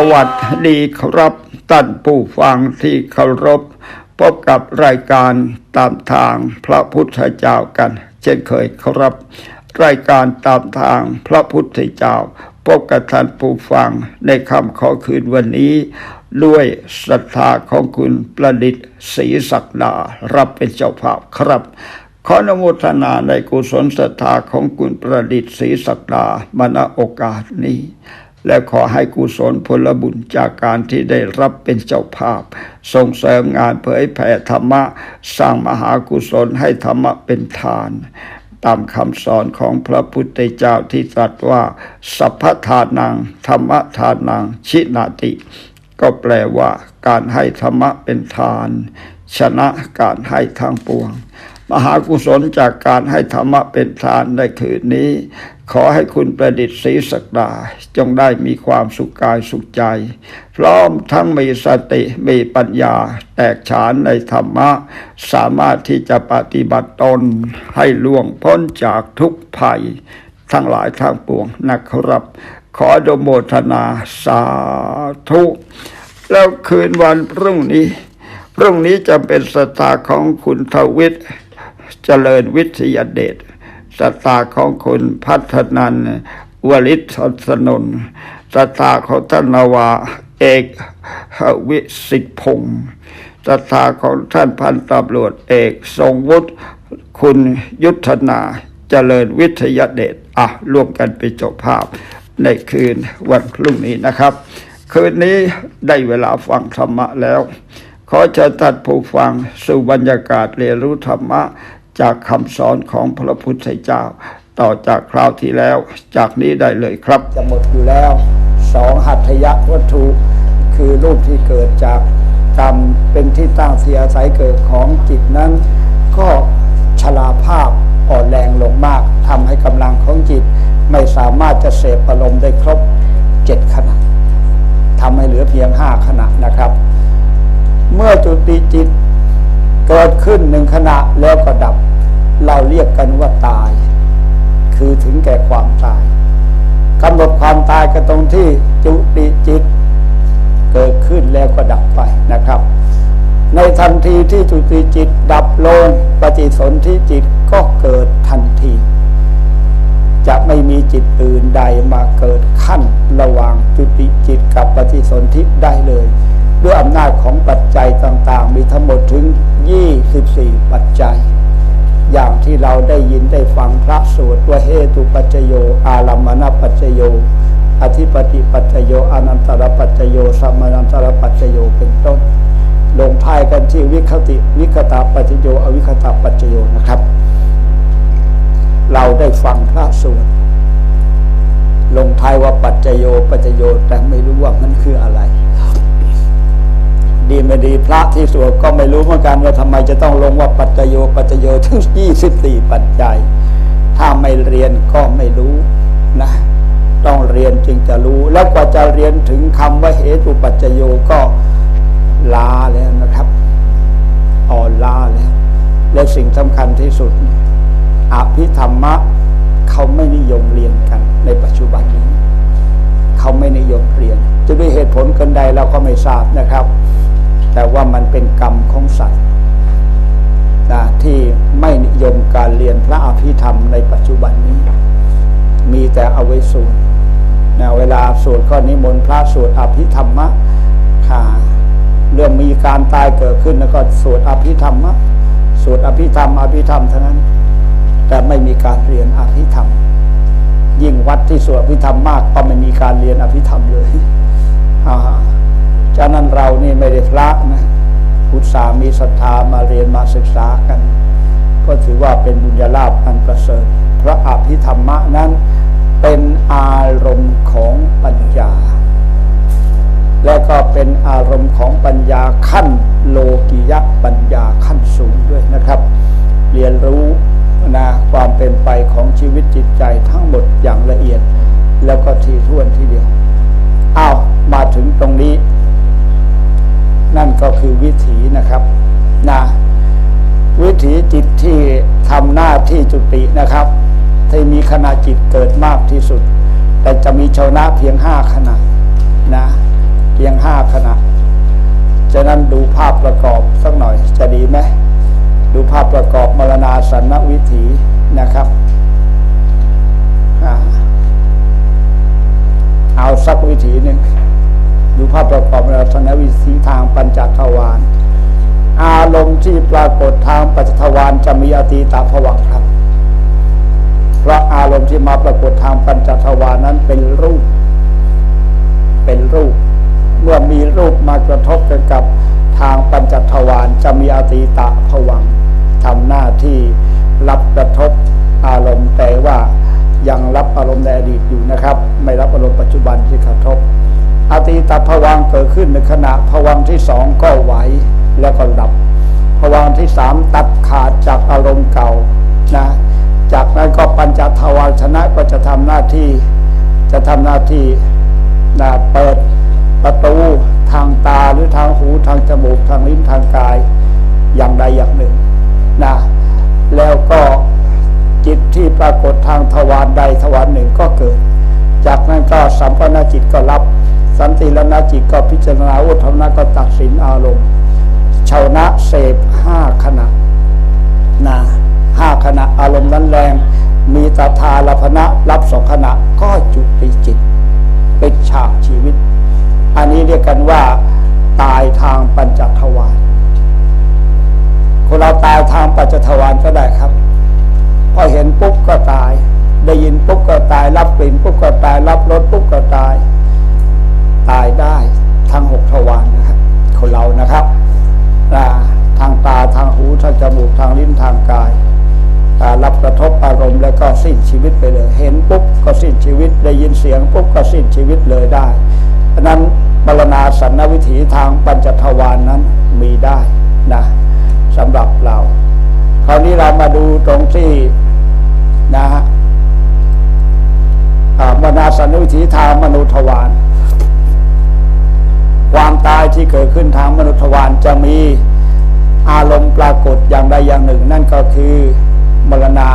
สวัสดีครับท่านผู้ฟังที่เคารพ พบกับรายการตามทางพระพุทธเจ้ากัน เช่นเคยครับ รายการตามทางพระพุทธเจ้า พบกับท่านผู้ฟังในคำขอคืนวันนี้ ด้วยศรัทธาของคุณประดิษฐ์ศรีศักดารับเป็นเจ้าภาพครับขออนุโมทนาในกุศลศรัทธาของคุณประดิษฐ์ศรีศักดามาณโอกาสนี้ และขอให้กุศลผลบุญจากการที่ได้รับเป็นเจ้าภาพ ส่งเสริมงานเผยแผ่ธรรมะ สร้างมหากุศลให้ธรรมะเป็นทาน ตามคำสอนของพระพุทธเจ้าที่ตรัสว่า สัพพทานัง ธรรมทานัง ชินาติ ก็แปลว่าการให้ธรรมะเป็นทาน ชนะการให้ทางปวง มหากุศลจากการให้ธรรมะเป็นทานในคืนนี้ ขอให้คุณประดิษฐ์ศรีสักดา จงได้มีความสุขกายสุขใจ พร้อมทั้งมีสติมีปัญญา แตกฉานในธรรมะ สามารถที่จะปฏิบัติตน ให้ล่วงพ้นจากทุกภัย ทั้งหลายทางปวงนะครับ ขอดโมทนาสาธุ แล้วคืนวันพรุ่งนี้ พรุ่งนี้จะเป็นสตาของคุณทวิทย์เจริญวิทยาเดช สตาของคุณพัฒนันวลิศสนนสตาของท่านนาวาเอกวิสิทธิพงศ์สตาของท่านพันตำรวจเอกทรงวุฒิคุณยุทธนาเจริญวิทยาเดชอะร่วมกันเป็นเจ้าภาพในคืนวันพรุ่งนี้นะครับ คืนนี้ได้เวลาฟังธรรมะแล้ว ขอเชิญท่านผู้ฟังสู่บรรยากาศเรียนรู้ธรรมะ จากคำสอนของพระพุทธเจ้า ต่อจากคราวที่แล้ว จากนี้ได้เลยครับ จะหมดอยู่แล้วสองหัตถยวัตถุ คือรูปที่เกิดจากกรรมเป็นที่ตั้งเสียอายเกิดของจิตนั้น ก็ชราภาพอ่อนแรงลงมากทำให้กำลังของจิต ไม่สามารถจะเสพอารมณ์ได้ครบเจ็ดขณะทำให้เหลือเพียงห้าขณะนะครับ เมื่อจุติจิต เกิดขึ้นหนึ่งขณะแล้วก็ดับ เราเรียกกันว่าตาย คือถึงแก่ความตายกำหนดความตายกันตรงที่จุติจิต เกิดขึ้นแล้วก็ดับไปนะครับ ในทันทีที่จุติจิต ดับลงปฏิสนธิจิตก็เกิดทันที จะไม่มีจิตอื่นใดมาเกิดขั้นระหว่างจุติจิตกับปฏิสนธิได้เลย ด้วยอำนาจของปัจจัยต่างๆ มีทั้งหมดถึง 24 ปัจจัย อย่างที่เราได้ยินได้ฟังพระสวดว่าเหตุปัจจโย อารัมมณปัจจโย อธิปติปัจจโยอนันตรปัจจโยสัมมานันตรปัจจโยเป็นต้น ลงท้ายกันที่วิคติวิคตาปัจจโยอวิคตาปัจจโยนะครับ เราได้ฟังพระสวดลงท้ายว่าปัจจโยปัจจโยแต่ไม่รู้ว่ามันคืออะไร ดีไม่ดีพระที่สวดก็ไม่รู้เหมือนกันว่าทำไมจะต้องลงว่าปัจจโยปัจจโยถึง24ปัจจัย ถ้าไม่เรียนก็ไม่รู้นะ ต้องเรียนจึงจะรู้ แล้วกว่าจะเรียนถึงคำว่าเหตุปัจจโยก็ลาแล้วนะครับอ่อนลาแล้ว และสิ่งสำคัญที่สุดอภิธรรมะเขาไม่นิยมเรียนกันในปัจจุบันนี้ เขาไม่นิยมเรียน จะด้วยเหตุผลกันใดเราก็ไม่ทราบนะครับ แต่ว่ามันเป็นกรรมของสัตว์นะที่ไม่นิยมการเรียนพระอภิธรรมในปัจจุบันนี้ มีแต่เอาไว้สวดนะเวลาสวดก็นิมนต์พระสวดอภิธรรมะค่ะเรื่องมีการตายเกิดขึ้นแล้วก็สวดอภิธรรมะสวดอภิธรรม อภิธรรมเท่านั้น แต่ไม่มีการเรียนอภิธรรม ยิ่งวัดที่สวดอภิธรรมมากก็ไม่มีการเรียนอภิธรรมเลยอ่าฉะนั้นเรานี่ไม่ได้พระ นะอุตส่ามีศรัทธามาเรียนมาศึกษากัน ก็ถือว่าเป็นบุญญาลาภอันประเสริฐพระอภิธรรมะนั้นเป็นอารมณ์ของปัญญา และก็เป็นอารมณ์ของปัญญาขั้นโลกิยะปัญญาขั้นสูงด้วยนะครับ เรียนรู้นะความเป็นไปของชีวิตจิตใจทั้งหมดอย่างละเอียด แล้วก็ทีท่วนทีเดียวอ้าวมาถึงตรงนี้ นั่นก็คือวิถีนะครับนะวิถีจิตที่ทำหน้าที่จุตินะครับ ที่มีขณะจิตเกิดมากที่สุด แต่จะมีชาวนะเพียงห้าขณะนะเพียงห้าขณะฉะนั้นดูภาพประกอบสักหน่อยจะดีไหมดูภาพประกอบมรณาสันนวิถีนะครับเอาสักวิถีหนึ่ง ภาพประกอบมราสันวิถีทางปัญจทวารอารมณ์ที่ปรากฏทางปัจจทวารจะมีอตีตาผวังครับ เพราะอารมณ์ที่มาปรากฏทางปัญจทวารนั้นเป็นรูป เป็นรูป เมื่อมีรูปมากระทบกันกับทางปัญจทวารจะมีอตีตะผวังทำหน้าที่รับกระทบอารมณ์แต่ว่ายังรับอารมณ์ในอดีตอยู่นะครับ ไม่รับอารมณ์ปัจจุบันที่กระทบ อตีตผวังเกิดขึ้นในขณะผวังที่สองก็ไหวแล้วก็ดับผวังที่สามตัดขาดจากอารมณ์เก่านะจากนั้นก็ปัญจทวารชนะก็จะทำหน้าที่ จะทำหน้าที่นะเปิดประตูทางตาหรือทางหูทางจมูกทางลิ้นทางกายอย่างใดอย่างหนึ่งนะแล้วก็จิตที่ปรากฏทางทวารใดทวารหนึ่งก็เกิด จากนั้นก็สัมปนาจิตก็รับ สันติรณจิตก็พิจารณาอุทธรณะก็ตัดสินอารมณ์ชาวนะเสพห้าขณะนะห้าขณะอารมณ์นั้นแรง มีตาทาลพนะรับสองขณะก็จุติจิตเป็นฉากชีวิต อันนี้เรียกกันว่า ตายทางปัญจทวารคนเราตายทางปัญจทวารก็ได้ครับ พอเห็นปุ๊บก็ตาย ได้ยินปุ๊บก็ตาย รับกลิ่นปุ๊บก็ตาย รับรส ยินเสียงปุ๊บก็สิ้นชีวิตเลยได้นั้นบรณาสันนวิถีทางปัญจทวารนนั้นมีได้นะสำหรับเรา คราวนี้เรามาดูตรงที่นะฮะอ่ามรณาสันนวิถีทางมนุษยทวารความตายที่เกิดขึ้นทางมนุษยทวารจะมีอารมณ์ปรากฏอย่างใดอย่างหนึ่ง นั่นก็คือมรณา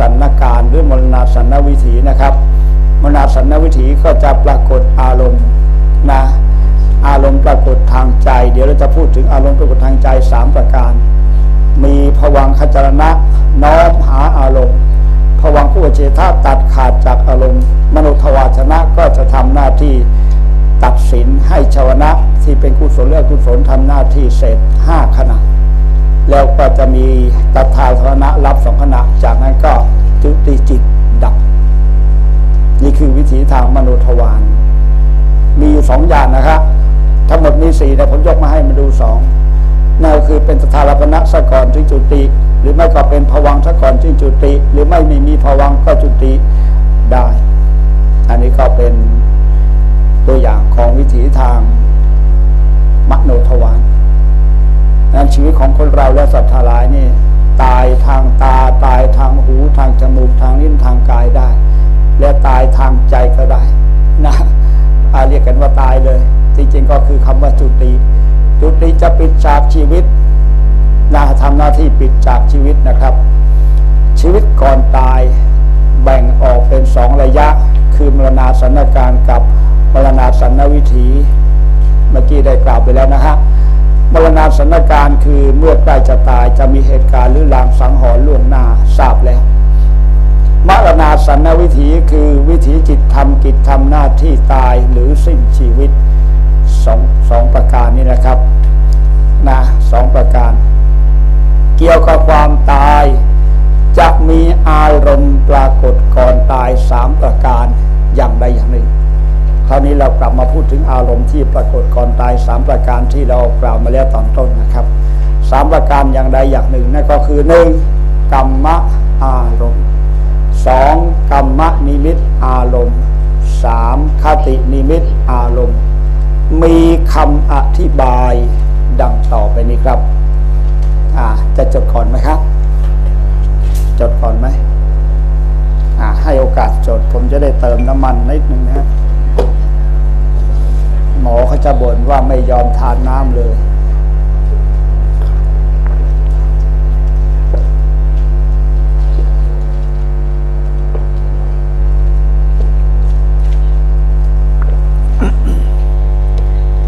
สันนการหรือมรณาสันนวิถีนะครับ มรณาสันนวิถีก็จะปรากฏอารมณ์นะอารมณ์ปรากฏทางใจ เดี๋ยวเราจะพูดถึงอารมณ์ปรากฏทางใจสามประการ มีผวังคจรณะน้อมหาอารมณ์ผวังคุเฉทาตัดขาดจากอารมณ์ มนุทวาชนะก็จะทำหน้าที่ตัดสินให้ชาวนะที่เป็นกุศลเลือกกุศลทำหน้าที่เศษห้าขณะ แล้วก็จะมีตัทาธรณะรับสองขณะ จากนั้นก็จุติจิตดับ นี่คือวิถีทางมโนทวารมีอยู่สองอย่างนะครับทั้งหมดมีสี่แต่ผมยกมาให้มาดูสองนั่นคือเป็นสถาลปณะสะก่อนถึงจุติ หรือไม่ก็เป็นภวังสะก่อนถึงจุติ หรือไม่มีมีภวังก็จุติได้ามอย่างใดอย่างหนึ่งนั่นก็คือหนึ่งกรรมอารมณ์สองกรรมนิมิตอารมณ์สามคตินิมิตอารมณ์ มีคำอธิบายดังต่อไปนี้ครับจะจดก่อนไหมครับ จดก่อนไหมให้โอกาสจดผมจะได้เติมน้ำมันนิดนึงนะฮะหมอเขาจะบ่นว่าไม่ยอมทานน้ำเลย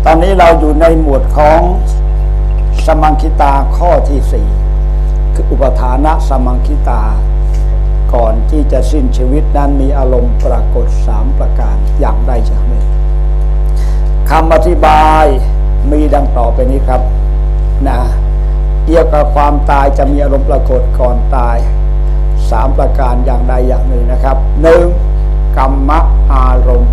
ตอนนี้เราอยู่ในหมวดของสมังคิตาข้อที่สี่คืออุปทานะสมังคิตา ก่อนที่จะสิ้นชีวิตนั้นมีอารมณ์ปรากฏสามประการอย่างใดอย่างหนึ่งคำอธิบายมีดังต่อไปนี้ครับนะเกี่ยวกับความตายจะมีอารมณ์ปรากฏก่อนตายสามประการอย่างใดอย่างหนึ่งนะครับหนึ่งกรรมอารมณ์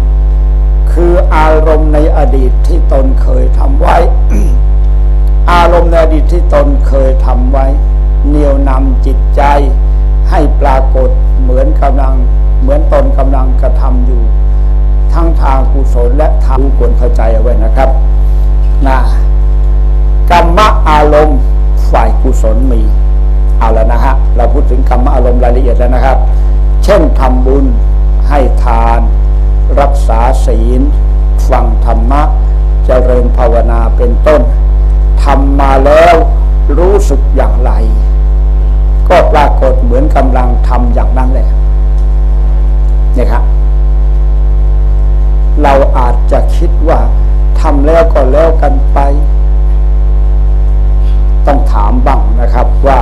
คืออารมณ์ในอดีตที่ตนเคยทำไว้ อารมณ์ในอดีตที่ตนเคยทำไว้เหนียวนำจิตใจ ให้ปรากฏเหมือนกำลังเหมือนตนกำลังกระทำอยู่ ทั้งทางกุศลและทางควรเข้าใจเอาไว้นะครับนะกรรมอารมณ์ฝ่ายกุศลมี เอาแล้วนะฮะ เราพูดถึงกรรมอารมณ์รายละเอียดแล้วนะครับ เช่นทำบุญให้ทาน รักษาศีล ฟังธรรมะเจริญภาวนาเป็นต้นทำมาแล้วรู้สึกอย่างไร ก็ปรากฏเหมือนกำลังทำอย่างนั้นแหละนี่ครับเราอาจจะคิดว่าทำแล้วก็แล้วกันไป ต้องถามบ้างนะครับว่า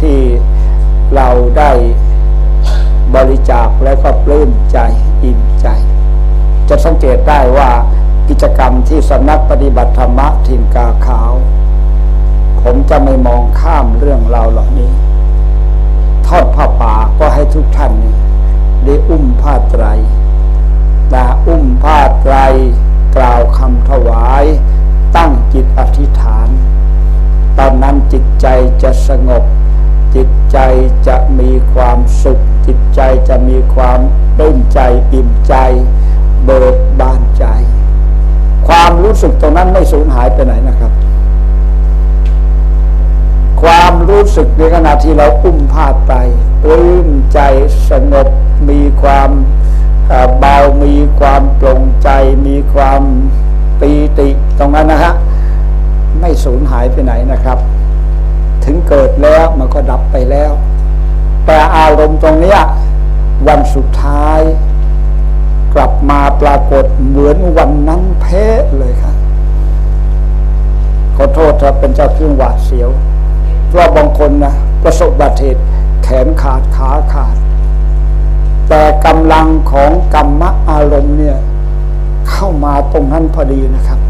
ที่เราได้บริจาคแล้วก็ปลื้มใจอิ่มใจ จะสังเกตได้ว่ากิจกรรมที่สำนักปฏิบัติธรรมทินกาขาว ผมจะไม่มองข้ามเรื่องราวเหล่านี้ ทอดผ้าป่าก็ให้ทุกท่านได้อุ้มผ้าไตรนะอุ้มผ้าไตรกล่าวคำถวาย ตั้งจิตอธิษฐาน ตอนนั้นจิตใจจะสงบ จิตใจจะมีความสุข จิตใจจะมีความปลื้มใจอิ่มใจ เบิกบานใจ ความรู้สึกตรงนั้นไม่สูญหายไปไหนนะครับ ความรู้สึกในขณะที่เราอุ้มผ้าไตรปลื้มใจสงบมีความเอ่อเบามีความโปร่งใจ มีความปีติตรงนั้นนะฮะ ไม่สูญหายไปไหนนะครับ ถึงเกิดแล้วมันก็ดับไปแล้ว แต่อารมณ์ตรงเนี้ยวันสุดท้าย กลับมาปรากฏเหมือนวันนั้นเพ้เลยครับขอโทษถ้าเป็นเจ้าเครื่องหวาดเสียว เพราะบางคนนะประสบอุบัติเหตุแขนขาดขาขาด แต่กำลังของกรรมอารมณ์เนี่ย เข้ามาตรงนั้นพอดีนะครับ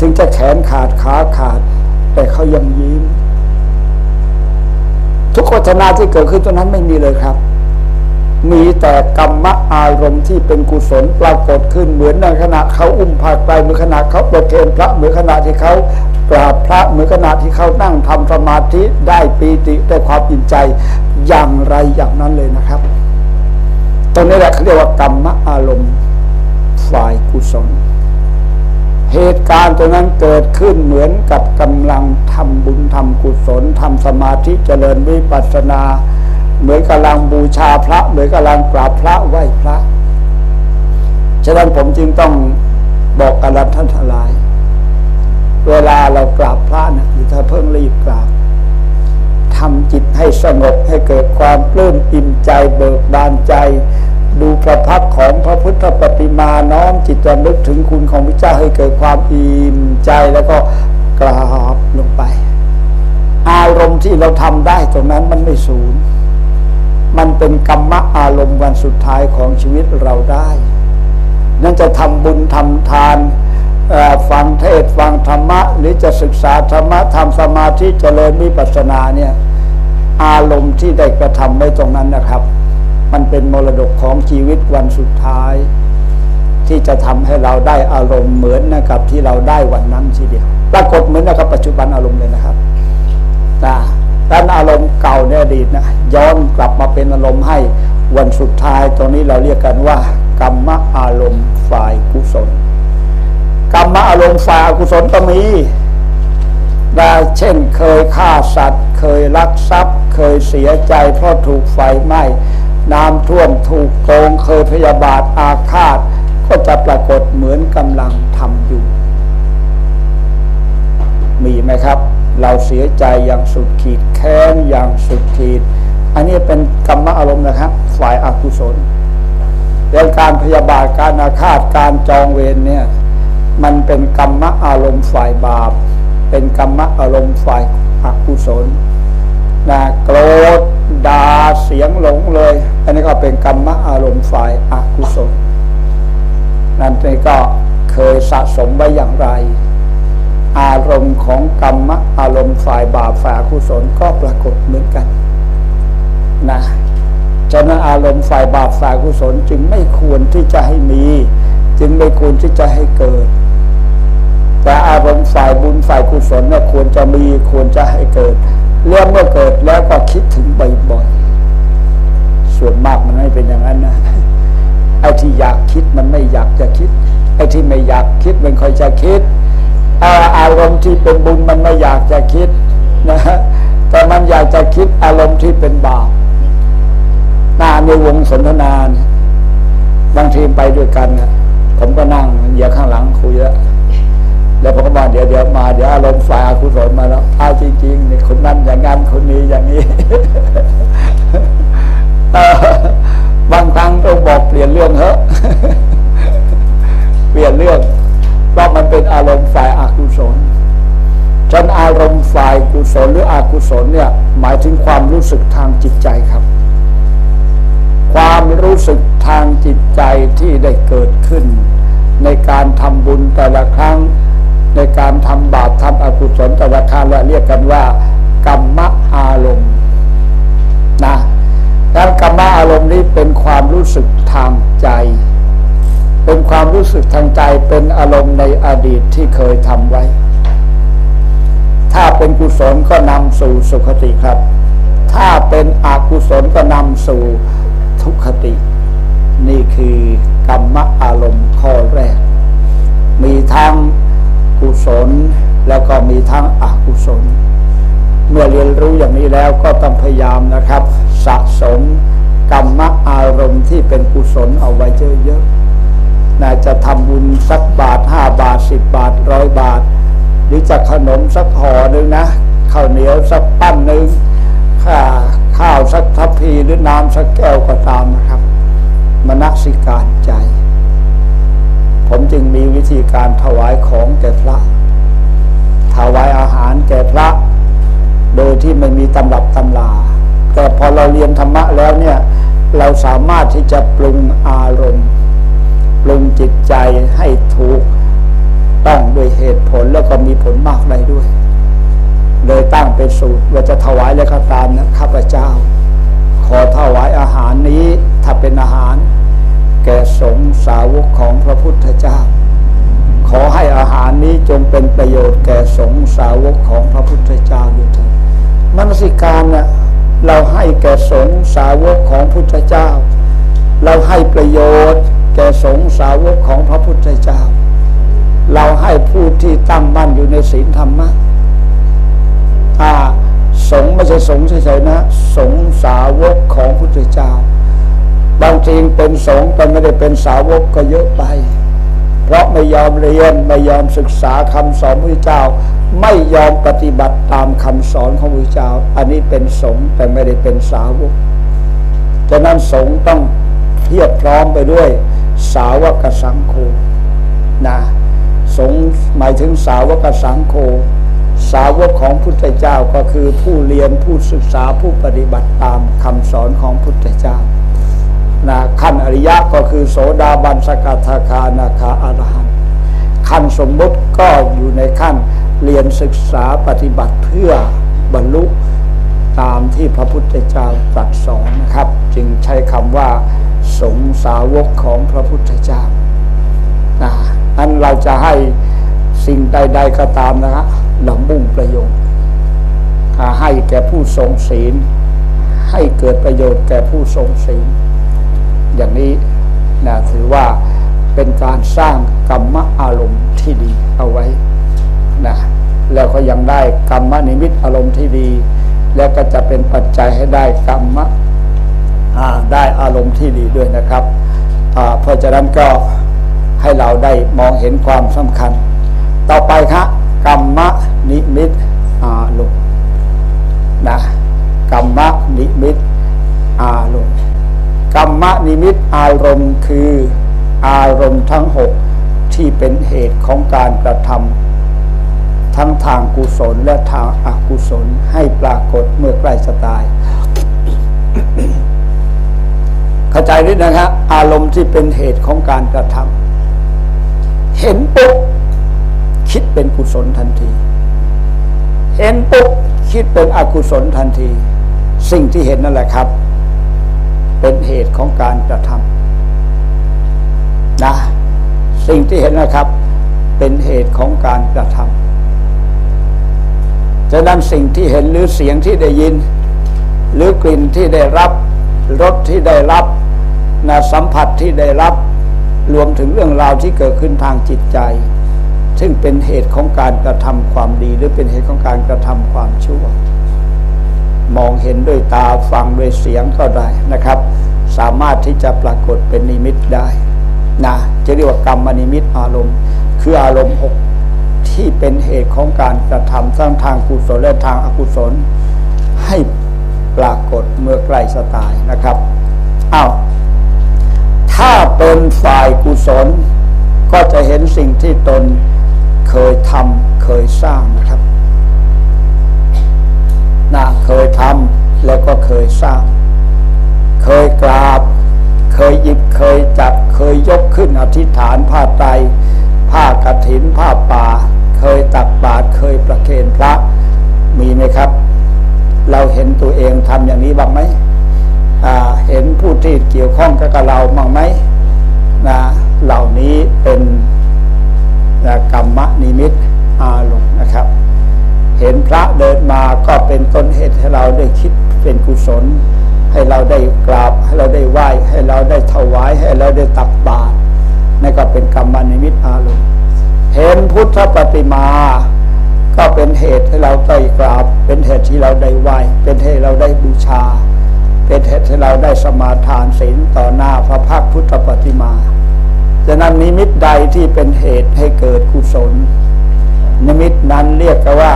ถึงจะแขนขาดขาขาด แต่เขายังยิ้ม ทุกขเวทนาที่เกิดขึ้นตรงนั้นไม่มีเลยครับ มีแต่กรรมอารมณ์ที่เป็นกุศลปรากฏขึ้นเหมือนในขณะเขาอุ้มผ้าไตรเหมือนขณะเขาประเคนพระเหมือนขณะที่เขากราบพระเหมือนขณะที่เขานั่งทำสมาธิได้ปีติได้ความอิ่มใจอย่างไรอย่างนั้นเลยนะครับตรงนี้แหละเขาเรียกว่ากรรมอารมณ์ฝ่ายกุศล เหตุการณ์ตรงนั้นเกิดขึ้นเหมือนกับกำลังทำบุญทำกุศลทำสมาธิเจริญวิปัสสนา เหมือนกำลังบูชาพระ เหมือนกำลังกราบพระไหว้พระ ฉะนั้นผมจึงต้องบอกกับท่านทั้งหลาย เวลาเรากราบพระนะอย่าถ้าเพิ่งรีบกราบทำจิตให้สงบให้เกิดความปลื้มอิ่มใจเบิกบานใจ ดูประพักของพระพุทธปฏิมาน้อมจิตระลึกถึงคุณของพระเจ้าให้เกิดความอิ่มใจแล้วก็กราบลงไป อารมณ์ที่เราทำได้ตรงนั้นมันไม่สูญมันเป็นกรรมะอารมณ์วันสุดท้ายของชีวิตเราได้ นั่นจะทำบุญทำทานฟังเทศฟังธรรมะ หรือจะศึกษาธรรมะทำสมาธิเจริญวิปัสสนาเนี่ย อารมณ์ที่ได้กระทำไว้ตรงนั้นนะครับ มันเป็นมรดกของชีวิตวันสุดท้าย ที่จะทำให้เราได้อารมณ์เหมือนนะครับที่เราได้วันนั้นทีเดียวปรากฏเหมือนนะครับปัจจุบันอารมณ์เลยนะครับนะด้านอารมณ์เก่าในอดีตนะย้อนกลับมาเป็นอารมณ์ให้วันสุดท้ายตรงนี้เราเรียกกันว่ากรรมอารมณ์ฝ่ายกุศลกรรมอารมณ์ฝ่ายอกุศลก็มีนะเช่นเคยฆ่าสัตว์ เคยลักทรัพย์ เคยเสียใจเพราะถูกไฟไหม้ น้ำท่วมถูกโกงเคยพยาบาทอาฆาต ก็จะปรากฏเหมือนกำลังทำอยู่ มีไหมครับ เราเสียใจอย่างสุดขีดแค้นอย่างสุดขีด อันนี้เป็นกรรมอารมณ์นะครับ ฝ่ายอากุศลเรื่องการพยาบาทการอาฆาตการจองเวรเนี่ยมันเป็นกรรมอารมณ์ฝ่ายบาป เป็นกรรมอารมณ์ฝ่ายอกุศลนะโกรธด่าเสียงหลงเลย อันนี้ก็เป็นกรรมอารมณ์ฝ่ายอกุศล นั่นเองก็เคยสะสมไว้อย่างไร อารมณ์ของกรรมอารมณ์ฝ่ายบาปฝ่ายอกุศลก็ปรากฏเหมือนกันนะฉะนั้นอารมณ์ฝ่ายบาปฝ่ายอกุศลจึงไม่ควรที่จะให้มี จึงไม่ควรที่จะให้เกิด แต่อารมณ์ฝ่ายบุญฝ่ายกุศลเนี่ยควรจะมีควรจะให้เกิด เรื่องเมื่อเกิดแล้วก็คิดถึงบ่อยๆ ส่วนมากมันไม่เป็นอย่างนั้นนะไอ้ที่อยากคิดมันไม่อยากจะคิดไอ้ที่ไม่อยากคิดมันคอยจะคิดอาอารมณ์ที่เป็นบุญมันไม่อยากจะคิดนะฮะแต่มันอยากจะคิดอารมณ์ที่เป็นบาปนาในวงสนทนานบางทีไปด้วยกันนะผมก็นั่งเหยียข้างหลังคุยแล้วแล้วผมก็บอกเดี๋ยวเดี๋ยวมาเดี๋ยวอารมณ์ฝ่ายอกุศลมาแล้วอ้าจริงๆนี่ยคนนั้นอย่างนั้นคนนี้อย่างนี้ บางครั้งต้องบอกเปลี่ยนเรื่องเถอะเปลี่ยนเรื่องเพราะมันเป็นอารมณ์ฝ่ายอากุศลฉะนันอารมณ์ฝ่ายกุศลหรืออกุศลเนี่ย หมายถึงความรู้สึกทางจิตใจครับ ความรู้สึกทางจิตใจที่ได้เกิดขึ้น ในการทำบุญแต่ละครั้ง ในการทำบาปทำอกุศลแต่ละครั้งและเรียกกันว่ากรรมอ ใจเป็นอารมณ์ในอดีตที่เคยทำไว้ ถ้าเป็นกุศลก็นำสู่สุขติครับ ถ้าเป็นอกุศลก็นำสู่ทุกขติ นี่คือกรรมอารมณ์ข้อแรก มีทั้งกุศลแล้วก็มีทั้งอกุศล เมื่อเรียนรู้อย่างนี้แล้วก็ต้องพยายามนะครับ สะสมกรรมอารมณ์ที่เป็นกุศลเอาไว้เยอะๆ น่าจะทำบุญสักบาทห้าบาทสิบบาทร้อยบาท หรือจะขนมสักห่อหนึ่งนะข้าวเหนียวสักปั้นหนึ่งข้าข้าวสักทัพพีหรือน้ำสักแก้วก็ตามนะครับ มนักสิการใจ ผมจึงมีวิธีการถวายของแก่พระ ถวายอาหารแก่พระ โดยที่ไม่มีตำรับตำลา แต่พอเราเรียนธรรมะแล้วเนี่ย เราสามารถที่จะปรุงอารมณ์ ปรุงจิตใจให้ถูกต้องด้วยเหตุผลแล้วก็มีผลมากได้ด้วย เลยตั้งเป็นสูตรว่าจะถวายแล้วก็ตามนะข้าพเจ้า ขอถวายอาหารนี้ถ้าเป็นอาหาร แก่สงสาวกของพระพุทธเจ้า ขอให้อาหารนี้จงเป็นประโยชน์แก่สงสาวกของพระพุทธเจ้าด้วยเถิดมนสิการเนี่ยเราให้แก่สงสาวกของพุทธเจ้า เราให้ประโยชน์ แก่สงสาวกของพระพุทธเจ้า เราให้ผู้ที่ตั้งมั่นอยู่ในศีลธรรมะอ่าสงไม่ใช่สงเฉยๆนะ สงสาวกของพุทธเจ้า บางทีเป็นสงแต่ไม่ได้เป็นสาวกก็เยอะไป เพราะไม่ยอมเรียนไม่ยอมศึกษาคำสอนพระเจ้า ไม่ยอมปฏิบัติตามคำสอนของพระเจ้า อันนี้เป็นสงแต่ไม่ได้เป็นสาวกฉะนั้นสงต้องเพียบพร้อมไปด้วย สาวกสังโฆนะสงหมายถึงสาวกสังโฆสาวกของพุทธเจ้าก็คือผู้เรียนผู้ศึกษาผู้ปฏิบัติตามคำสอนของพุทธเจ้านะขั้นอริยะก็คือโสดาบันสกทาคานาคาอรหันต์ขั้นสมมุติก็อยู่ในขั้นเรียนศึกษาปฏิบัติเพื่อบรรลุตามที่พระพุทธเจ้าตรัสสอนนะครับ จึงใช้คำว่า สงฆ์สาวกของพระพุทธเจ้านะนั้นเราจะให้สิ่งใด ๆก็ตามนะฮะเรามุ่งประโยชน์อ่าให้แก่ผู้ทรงศีล ให้เกิดประโยชน์แก่ผู้ทรงศีล อย่างนี้นะถือว่าเป็นการสร้างกรรมอารมณ์ที่ดีเอาไว้นะแล้วก็ยังได้กรรมนิมิตอารมณ์ที่ดี แล้วก็จะเป็นปัจจัยให้ได้กรรมะ ได้อารมณ์ที่ดีด้วยนะครับเพราะฉะนั้นก็ให้เราได้มองเห็นความสำคัญ ต่อไปครับกรรมนิมิตอารมณ์นะกรรมนิมิตอารมณ์กรรมนิมิตอารมณ์คืออารมณ์ทั้งหกที่เป็นเหตุของการกระทำทั้งทางกุศลและทางอกุศลให้ปรากฏเมื่อใกล้จะตาย เข้าใจนิดนะครับ อารมณ์ที่เป็นเหตุของการกระทำเห็นปุ๊บคิดเป็นกุศลทันที เห็นปุ๊บคิดเป็นอกุศลทันที สิ่งที่เห็นนั่นแหละครับ เป็นเหตุของการกระทำนะสิ่งที่เห็นนะครับ เป็นเหตุของการกระทำฉะนั้นสิ่งที่เห็นหรือเสียงที่ได้ยิน หรือกลิ่นที่ได้รับรสที่ได้รับ นะสัมผัสที่ได้รับรวมถึงเรื่องราวที่เกิดขึ้นทางจิตใจ ซึ่งเป็นเหตุของการกระทำความดี หรือเป็นเหตุของการกระทำความชั่ว มองเห็นด้วยตาฟังด้วยเสียงก็ได้นะครับ สามารถที่จะปรากฏเป็นนิมิตได้นะจะเรียกว่ากรรมนิมิตอารมณ์ คืออารมณ์หกที่เป็นเหตุของการกระทำทั้งทางกุศลและทางอกุศล ให้ปรากฏเมื่อใกล้จะตายนะครับอ้าว ถ้าเป็นฝ่ายกุศล ก็จะเห็นสิ่งที่ตนเคยทำเคยสร้างนะครับนะเคยทำแล้วก็เคยสร้าง เคยกราบ เคยหยิบเคยจับ เคยยกขึ้นอธิษฐานผ้าไตรผ้ากฐินผ้าป่า เคยตักบาตรเคยประเคนพระมีไหมครับ เราเห็นตัวเองทำอย่างนี้บ้างไหม เห็นผู้ที่เกี่ยวข้องกับเราบ้างไหมนะเหล่านี้เป็นนะกรรมนิมิตอารมณ์นะครับ เห็นพระเดินมาก็เป็นต้นเหตุให้เราได้คิดเป็นกุศล ให้เราได้กราบ ให้เราได้ไหว้ให้เราได้ถวายให้เราได้ตักบาตรนั่นก็เป็นกรรมนิมิตอารมณ์เห็นพุทธปฏิมา ก็เป็นเหตุให้เราได้กราบ เป็นเหตุที่เราได้ไหว้เป็นเหตุเราได้บูชา เป็นเหตุให้เราได้สมาทานศีลต่อหน้าพระพักตร์พุทธปฏิมาฉะนั้นนิมิตใดที่เป็นเหตุให้เกิดกุศล นิมิตนั้นเรียกกันว่า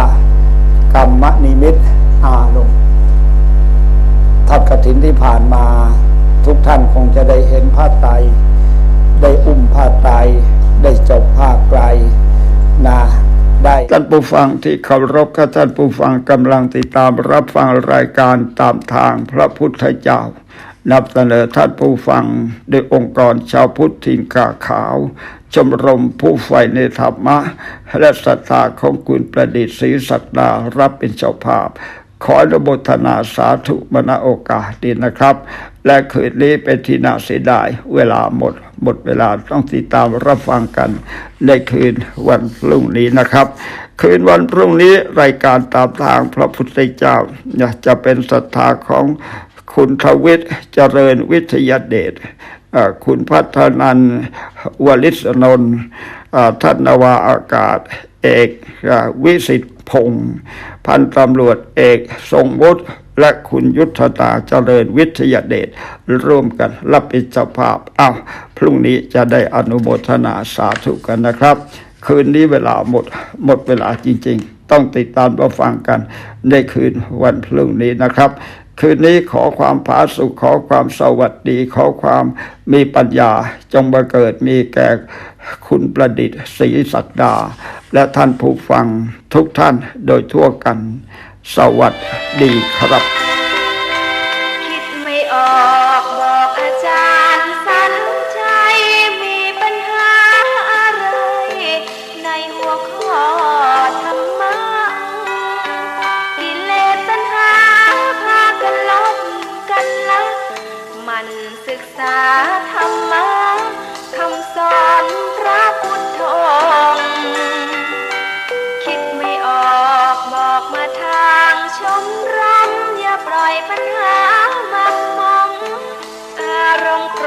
กรรมนิมิตอารมณ์ทัดกฐินที่ผ่านมาทุกท่านคงจะได้เห็นผ้าไตรได้อุ้มผ้าไตรได้จบผ้าไกลนะ ได้ ท่านผู้ฟังที่เคารพกับท่านผู้ฟังกำลังติดตามรับฟังรายการตามทางพระพุทธเจ้านับเสนอท่านผู้ฟังโดยองค์กรชาวพุทธทินกาขาว ชมรมผู้ใฝ่ในธรรมะ และศรัทธาของคุณประดิษฐ์ศรีศักดารับเป็นเจ้าภาพ ขออนุโมทนาสาธุมณโอกาสดีนะครับ และคืนนี้เป็นที่น่าเสียดายเวลาหมด หมดเวลาต้องติดตามรับฟังกันในคืนวันพรุ่งนี้นะครับ คืนวันพรุ่งนี้รายการตามทางพระพุทธเจ้าจะเป็นศรัทธาของคุณทวิทย์เจริญวิทยาเดชคุณพัฒนันวลิศนนท์ท่านนวาอากาศ เอกวิสิทธิพงศ์พันตำรวจเอกทรงวุฒิ และคุณยุทธตาเจริญวิทยาเดชร่วมกันรับเป็นเจ้าภาพอ้าวพรุ่งนี้จะได้อนุโมทนาสาธุกันนะครับ คืนนี้เวลาหมดหมดเวลาจริง ๆ ต้องติดตามรับฟังกัน ในคืนวันพรุ่งนี้นะครับ คืนนี้ขอความผาสุขขอความสวัสดีขอความมีปัญญาจงบังเกิดมีแก่คุณประดิษฐ์ศรีศักดา และท่านผู้ฟังทุกท่านโดยทั่วกัน สวัสดีครับ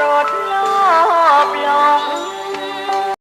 โกรธโลภหลง